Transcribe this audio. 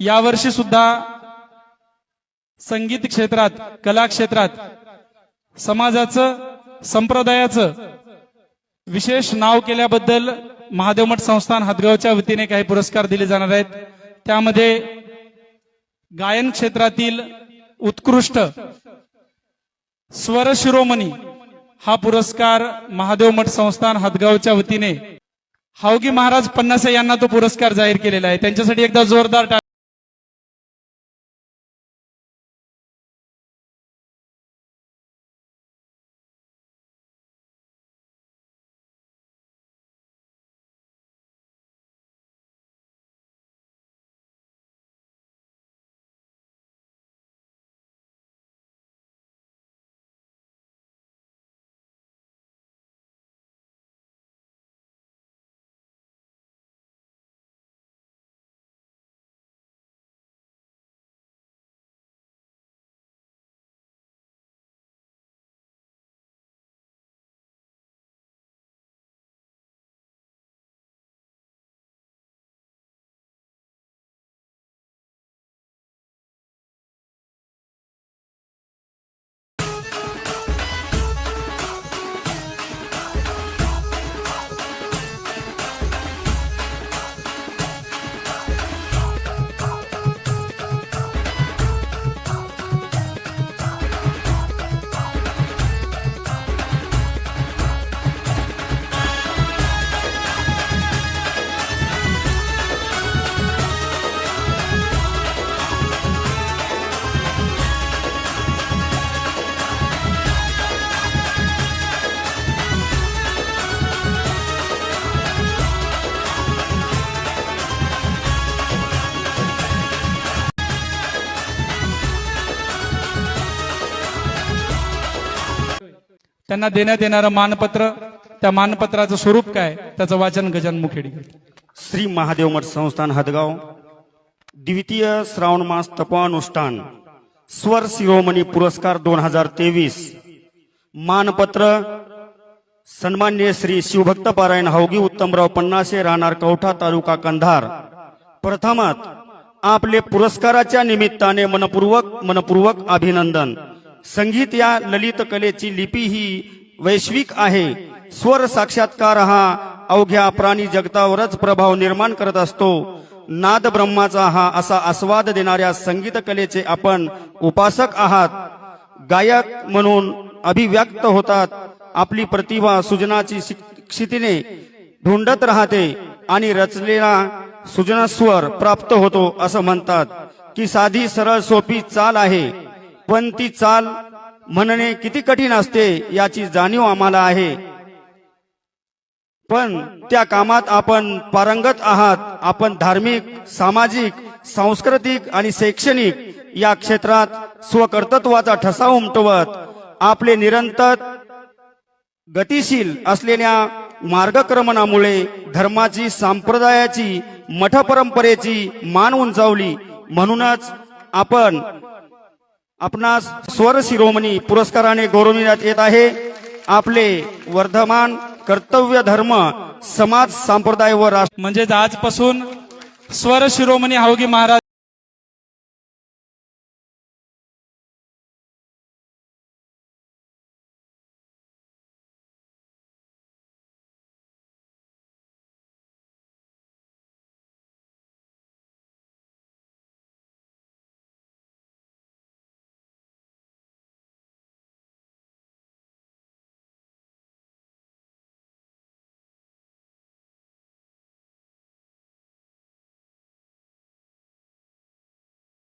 यावर्षी सुद्धा संगीत क्षेत्रात कला क्षेत्रात समाजाचं संप्रदायाचं विशेष नाव केल्याबद्दल महादेव मठ संस्थान हातगावच्या वतीने काही पुरस्कार दिले जाणार आहेत. त्यामध्ये गायन क्षेत्रातील उत्कृष्ट स्वर शिरोमणी हा पुरस्कार महादेव मठ संस्थान हातगावच्या वतीने हावगी महाराज पन्नासे यांना तो पुरस्कार जाहीर केलेला आहे. त्यांच्यासाठी एकदा जोरदार त्यांना देण्यात येणारं मानपत्र त्या मानपत्राचं स्वरूप काय? त्याचं वाचन गजान मुखेडी श्री महादेव मठ संस्थान हदगाव द्वितीय श्रावण मास तपानुष्ठान स्वर शिरोमणी पुरस्कार दोन हजार तेवीस मानपत्र सन्मान्य श्री शिवभक्त पारायण हौगी उत्तमराव पन्नासे राहणार कवठा तालुका कंधार. प्रथमत आपले पुरस्काराच्या निमित्ताने मनपूर्वक मनपूर्वक अभिनंदन. संगीत या ललित कलेची लिपी ही वैश्विक आहे. स्वर साक्षात्कार हा अवघ्या प्राणी जगतावरच प्रभाव निर्माण करत असतो. नाद ब्रह्माचा हा असा आस्वाद देणाऱ्या संगीत कलेचे आपण उपासक आहात. गायक म्हणून अभिव्यक्त होतात. आपली प्रतिभा सुजनाची शिक- क्षितीने ढुंडत राहते आणि रचलेला सुजनस्वर प्राप्त होतो असं म्हणतात. की साधी सरळ सोपी चाल आहे. पण ती चाल म्हणणे किती कठीण असते याची जाणीव आम्हाला आहे. पण त्या कामात आपण पारंगत आहात. आपण धार्मिक सामाजिक सांस्कृतिक आणि शैक्षणिक या क्षेत्रात स्वकर्तृत्वाचा ठसा उमटवत आपले निरंतर गतिशील असलेल्या मार्गक्रमणामुळे धर्माची संप्रदायाची मठ परंपरेची मान उंचावली. म्हणूनच आपण आपणास स्वर शिरोमणी पुरस्काराने गौरविण्यात येत आहे. आपले वर्धमान कर्तव्य धर्म समाज संप्रदाय व राष्ट्र म्हणजेच आजपासून स्वर शिरोमणी हावगी महाराज